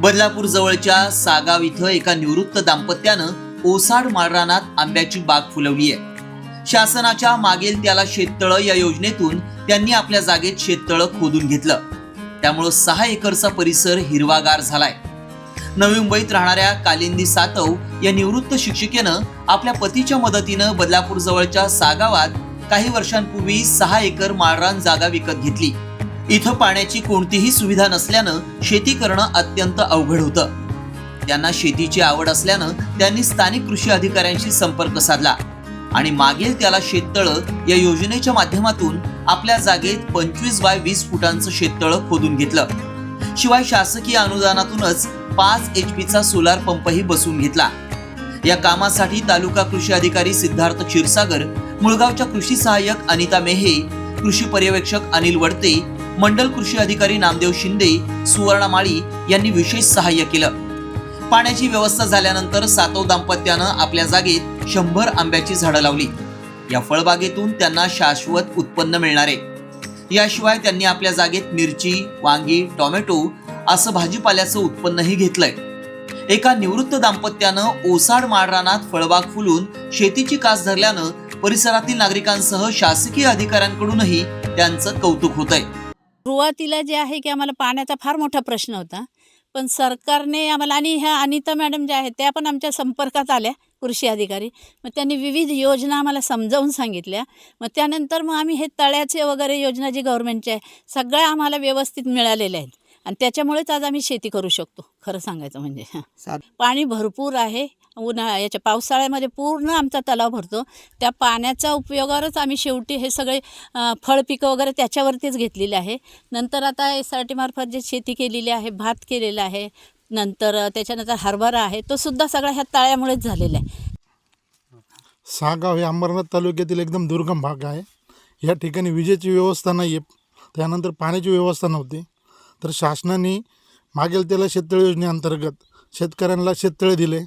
बदलापूर जवळच्या सागाव इथं एका निवृत्त दाम्पत्यानं ओसाड माळरानात आंब्याची बाग फुलवली आहे. शासनाच्या मागेल त्याला शेततळं या योजनेतून त्यांनी आपल्या जागेत शेततळं खोदून घेतलं. त्यामुळं सहा एकरचा परिसर हिरवागार झालाय. नवी मुंबईत राहणाऱ्या कालिंदी सातव या निवृत्त शिक्षिकेनं आपल्या पतीच्या मदतीनं बदलापूर जवळच्या सागावात काही वर्षांपूर्वी सहा एकर माळरान जागा विकत घेतली. इथं पाण्याची कोणतीही सुविधा नसल्यानं शेती करणं अत्यंत अवघड होतं. त्यांना शेतीची आवड असल्यानं त्यांनी स्थानिक कृषी अधिकाऱ्यांशी संपर्क साधला आणि मागील त्याला शेततळं या योजनेच्या माध्यमातून आपल्या जागेत पंचवीस बाय वीस फुटांचं शेततळं खोदून घेतलं. शिवाय शासकीय अनुदानातूनच पाच एच पीचा सोलार पंपही बसवून घेतला. या कामासाठी तालुका कृषी अधिकारी सिद्धार्थ क्षीरसागर मुळगावच्या कृषी सहाय्यक अनिता मेहे कृषी पर्यवेक्षक अनिल वडते मंडल कृषी अधिकारी नामदेव शिंदे सुवर्णा माळी यांनी विशेष सहाय्य केलं. पाण्याची व्यवस्था झाल्यानंतर सातव दाम्पत्यानं आपल्या जागेत शंभर आंब्याची झाडं लावली. या फळबागेतून त्यांना शाश्वत उत्पन्न मिळणार. आहे याशिवाय त्यांनी आपल्या जागेत मिरची वांगी टोमॅटो असं भाजीपाल्याचं उत्पन्नही घेतलंय. एका निवृत्त दाम्पत्यानं ओसाड माळरानात फळबाग फुलून शेतीची कास धरल्यानं परिसरातील नागरिकांसह शासकीय अधिकाऱ्यांकडूनही त्यांचं कौतुक होत आहे सुरुवातीला जे आहे की आम्हाला पाण्याचा फार मोठा प्रश्न होता. पण सरकारने आम्हाला आणि ह्या अनिता मॅडम ज्या आहेत त्या पण आमच्या संपर्कात आल्या कृषी अधिकारी. मग त्यांनी विविध योजना आम्हाला समजावून सांगितल्या. मग त्यानंतर मग आम्ही हे तळ्याचे वगैरे योजना जी गव्हर्मेंटची आहे सगळ्या आम्हाला व्यवस्थित मिळालेल्या आहेत. आणि त्याच्यामुळेच आज आम्ही शेती करू शकतो खरं सांगायचं म्हणजे. पाणी भरपूर आहे. उन्हाळा याच्या पावसाळ्यामध्ये पूर्ण आमचा तलाव भरतो. त्या पाण्याच्या उपयोगावरच आम्ही शेवटी हे सगळे अ, फळपिकं वगैरे त्याच्यावरतीच घेतलेले आहे. नंतर आता एस आर टीमार्फत जे शेती केलेली आहे भात केलेला आहे. नंतर त्याच्यानंतर हरभरा आहे. तो सुद्धा सगळा ह्या तळ्यामुळेच झालेला आहे. सागाव हे अंबरनाथ तालुक्यातील एकदम दुर्गम भाग आहे. या ठिकाणी विजेची व्यवस्था नाही आहे त्यानंतर पाण्याची व्यवस्था नव्हती. तर शासनाने मागेल त्याला शेततळे योजनेअंतर्गत शेतकऱ्यांना शेततळे दिले.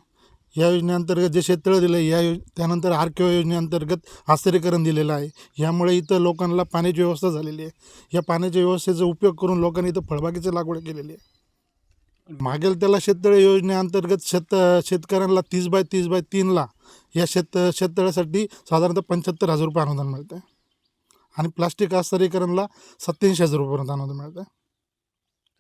या योजनेअंतर्गत जे शेततळे दिले या योज त्यानंतर आर के योजनेअंतर्गत आस्तरीकरण दिलेलं आहे. यामुळे इथं लोकांना पाण्याची व्यवस्था झालेली आहे. या पाण्याच्या व्यवस्थेचा उपयोग करून लोकांनी इथं फळबागेची लागवड केलेली आहे. मागेल त्याला शेततळे योजनेअंतर्गत शेत शेतकऱ्यांना तीस बाय तीस बाय तीनला या शेत शेततळ्यासाठी साधारणतः पंच्याहत्तर हजार रुपये अनुदान मिळतं आहे आणि प्लास्टिक आस्तरीकरणला सत्याऐंशी हजार रुपये अनुदान मिळतं आहे